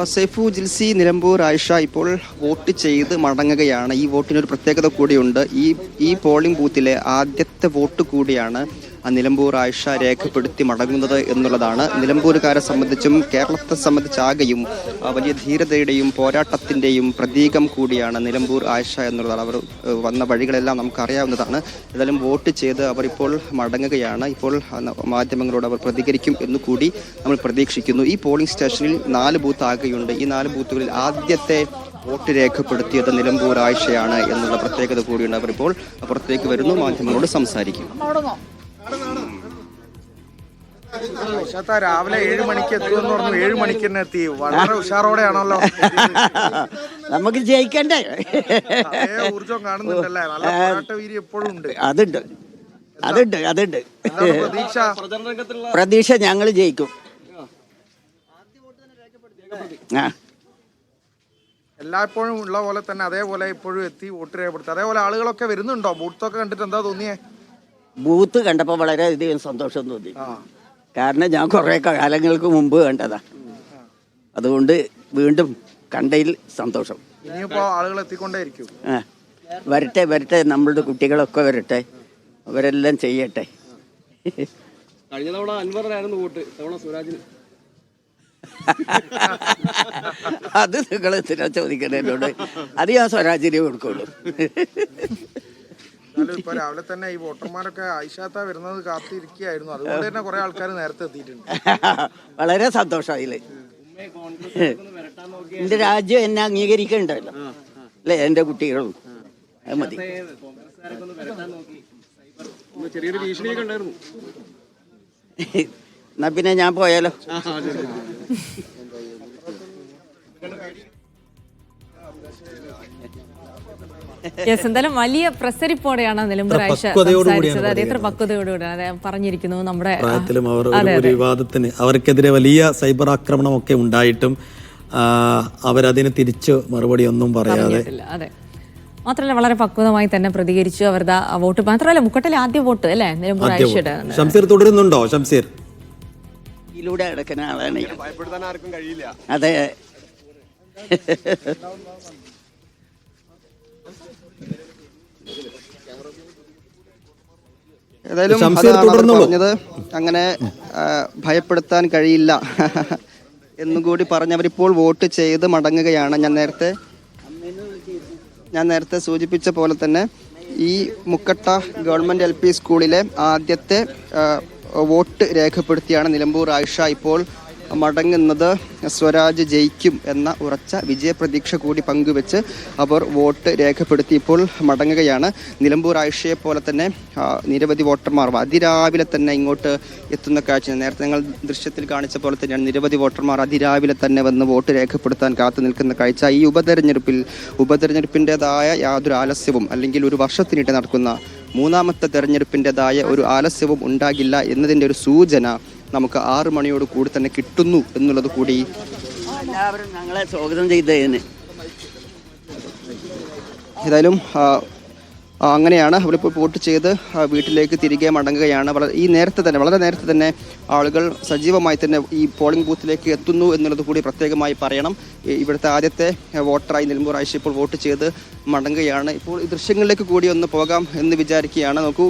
സൈഫു ജിൽസി നിലമ്പൂർ ആയിഷ ഇപ്പോൾ വോട്ട് ചെയ്ത് മടങ്ങുകയാണ്. ഈ വോട്ടിനൊരു പ്രത്യേകത കൂടിയുണ്ട്. ഈ ഈ പോളിംഗ് ബൂത്തിലെ ആദ്യത്തെ വോട്ട് കൂടിയാണ് നിലമ്പൂർ ആയിഷ രേഖപ്പെടുത്തി മടങ്ങുന്നത് എന്നുള്ളതാണ്. നിലമ്പൂരുകാരെ സംബന്ധിച്ചും കേരളത്തെ സംബന്ധിച്ചാകെയും വലിയ ധീരതയുടെയും പോരാട്ടത്തിന്റെയും പ്രതീകം കൂടിയാണ് നിലമ്പൂർ ആയിഷ എന്നുള്ളതാണ്. അവർ വന്ന വഴികളെല്ലാം നമുക്കറിയാവുന്നതാണ്. ഏതായാലും വോട്ട് ചെയ്ത് അവർ ഇപ്പോൾ മടങ്ങുകയാണ് ഇപ്പോൾ മാധ്യമങ്ങളോട് അവർ പ്രതികരിക്കും എന്ന് കൂടി നമ്മൾ പ്രതീക്ഷിക്കുന്നു. ഈ പോളിംഗ് സ്റ്റേഷനിൽ നാല് ബൂത്ത് ആകെയുണ്ട്. ഈ നാല് ബൂത്തുകളിൽ ആദ്യത്തെ വോട്ട് രേഖപ്പെടുത്തിയത് നിലമ്പൂർ ആഴ്ചയാണ് എന്നുള്ള പ്രത്യേകത കൂടിയുണ്ട്. അവർ ഇപ്പോൾ പുറത്തേക്ക് വരുന്നു മാധ്യമങ്ങളോട് സംസാരിക്കും. ഉഷാത്ത രാവിലെ ഏഴ് മണിക്ക് എത്തുമെന്ന് പറഞ്ഞു ഏഴ് മണിക്ക് തന്നെ എത്തി. വളരെ ഉഷാറോടെയാണല്ലോ. നമുക്ക് ജയിക്കണ്ടേ? ഊർജം കാണുന്നുണ്ടല്ലേ? നല്ല എപ്പോഴും ഉണ്ട്. അതുണ്ട്. അതുണ്ട് അതുണ്ട്. പ്രതീക്ഷ? പ്രതീക്ഷ ഞങ്ങൾ ജയിക്കും. ആ. എല്ലായ്പ്പോഴും ഉള്ള പോലെ തന്നെ അതേപോലെ ഇപ്പോഴും എത്തി വോട്ട് രേഖപ്പെടുത്തി. അതേപോലെ ആളുകളൊക്കെ വരുന്നുണ്ടോ? ബൂത്തൊക്കെ കണ്ടിട്ട് എന്താ തോന്നിയേ? ബൂത്ത് കണ്ടപ്പോൾ വളരെയധികം സന്തോഷം തോന്നി. കാരണം ഞാൻ കുറേ കാലങ്ങൾക്ക് മുമ്പ് കണ്ടതാ. അതുകൊണ്ട് വീണ്ടും കണ്ടതിൽ സന്തോഷം. ഇനിയിപ്പോ ആളുകൾ എത്തിക്കൊണ്ടേയിരിക്കും. വരട്ടെ വരട്ടെ നമ്മളുടെ കുട്ടികളൊക്കെ വരട്ടെ. അവരെല്ലാം ചെയ്യട്ടെ. കഴിഞ്ഞ തവണ അൻവറിനായിരുന്നു വോട്ട്. തവണ സുരാജിന് അത് നിങ്ങൾ ചോദിക്കണേ എന്നോട്? അത് ഞാൻ സ്വരാജിനെ കൊടുക്കുള്ളൂ. എന്നാലും ഇപ്പൊ രാവിലെ തന്നെ ഈ വോട്ടർമാരൊക്കെ ആയിഷാത്ത വരുന്നത് കാത്തിരിക്കുകയായിരുന്നു. അതുകൊണ്ട് തന്നെ കുറെ ആൾക്കാർ നേരത്തെ എത്തിയിട്ടുണ്ട്. വളരെ സന്തോഷം അതിൽ. എന്റെ രാജ്യം എന്നെ അംഗീകരിക്കണ്ടല്ലോ. അല്ലേ? എന്റെ കുട്ടികളും. അത് മതി. ചെറിയൊരു ഭീഷണിയൊക്കെ ഉണ്ടായിരുന്നു. എന്നാ പിന്നെ ഞാൻ പോയാലോ? യെസ് എന്തായാലും വലിയ പ്രസരിപ്പോടെയാണ് നിലമ്പൂർ ആയിഷ സംസാരിച്ചത്. അത് എത്ര അതെ പറഞ്ഞിരിക്കുന്നു നമ്മുടെ പ്രായത്തിലും അവർ ഒരു- വിവാദത്തിന് അവർക്കെതിരെ വലിയ സൈബർ ആക്രമണമൊക്കെ ഉണ്ടായിട്ടും അവരതിന് തിരിച്ച് മറുപടി ഒന്നും പറയാതെ മാത്രല്ല അതെ. മാത്രമല്ല വളരെ പക്വതമായി തന്നെ പ്രതികരിച്ചു. അവരുടെ വോട്ട് മാത്രമല്ല മുക്കട്ടിലെ ആദ്യ വോട്ട് അല്ലേ നിലമ്പൂർ ആയിഷയുടെ ഷംസീർ തുടരുന്നുണ്ടോ? ഷംസീർ. ഇതിലൂടെ അടക്കുന്ന ആളാണ്. ഞാൻ. ഭയപ്പെടുത്താൻ ആർക്കും കഴിയില്ല. അതെ. ഏതായാലും. പറഞ്ഞത് അങ്ങനെ ഭയപ്പെടുത്താൻ കഴിയില്ല എന്നുകൂടി പറഞ്ഞവരിപ്പോൾ വോട്ട് ചെയ്ത് മടങ്ങുകയാണ് ഞാൻ നേരത്തെ ഞാൻ നേരത്തെ സൂചിപ്പിച്ച പോലെ തന്നെ ഈ മുക്കട്ട ഗവൺമെന്റ് എൽ പി സ്കൂളിലെ ആദ്യത്തെ വോട്ട് രേഖപ്പെടുത്തിയാണ് നിലമ്പൂർ ആയിഷ ഇപ്പോൾ മടങ്ങുന്നത് സ്വരാജ് ജയിക്കും എന്ന ഉറച്ച വിജയപ്രതീക്ഷ കൂടി പങ്കുവെച്ച് അവർ വോട്ട് രേഖപ്പെടുത്തി ഇപ്പോൾ മടങ്ങുകയാണ്. നിലമ്പൂർ ആഴ്ചയെ പോലെ തന്നെ നിരവധി വോട്ടർമാർ അതിരാവിലെ തന്നെ ഇങ്ങോട്ട് എത്തുന്ന കാഴ്ച നേരത്തെ ഞങ്ങൾ ദൃശ്യത്തിൽ കാണിച്ച പോലെ തന്നെയാണ് നിരവധി വോട്ടർമാർ അതിരാവിലെ തന്നെ വന്ന് വോട്ട് രേഖപ്പെടുത്താൻ കാത്തു നിൽക്കുന്ന കാഴ്ച. ഈ ഉപതെരഞ്ഞെടുപ്പിൽ ഉപതെരഞ്ഞെടുപ്പിന്റെതായ യാതൊരു ആലസ്യവും അല്ലെങ്കിൽ ഒരു വർഷത്തിനിട്ട് നടക്കുന്ന മൂന്നാമത്തെ തെരഞ്ഞെടുപ്പിന്റെതായ ഒരു ആലസ്യവും ഉണ്ടാകില്ല എന്നതിന്റെ ഒരു സൂചന നമുക്ക് ആറ് മണിയോട് കൂടി തന്നെ കിട്ടുന്നു എന്നുള്ളത് കൂടി എല്ലാവരും ഞങ്ങളെ സ്വാഗതം ചെയ്തതിന്. ഏതായാലും അങ്ങനെയാണ് അവരിപ്പോൾ വോട്ട് ചെയ്ത് വീട്ടിലേക്ക് തിരികെ മടങ്ങുകയാണ്. വളരെ ഈ നേരത്തെ തന്നെ വളരെ നേരത്തെ തന്നെ ആളുകൾ സജീവമായി തന്നെ ഈ പോളിംഗ് ബൂത്തിലേക്ക് എത്തുന്നു എന്നുള്ളത് കൂടി പ്രത്യേകമായി പറയണം. ഇവിടുത്തെ ആദ്യത്തെ വോട്ടറായി നിലമ്പൂർ ആഴ്ച ഇപ്പോൾ വോട്ട് ചെയ്ത് മടങ്ങുകയാണ്. ഇപ്പോൾ ഈ ദൃശ്യങ്ങളിലേക്ക് കൂടി ഒന്ന് പോകാം എന്ന് വിചാരിക്കുകയാണ്. നോക്കൂ.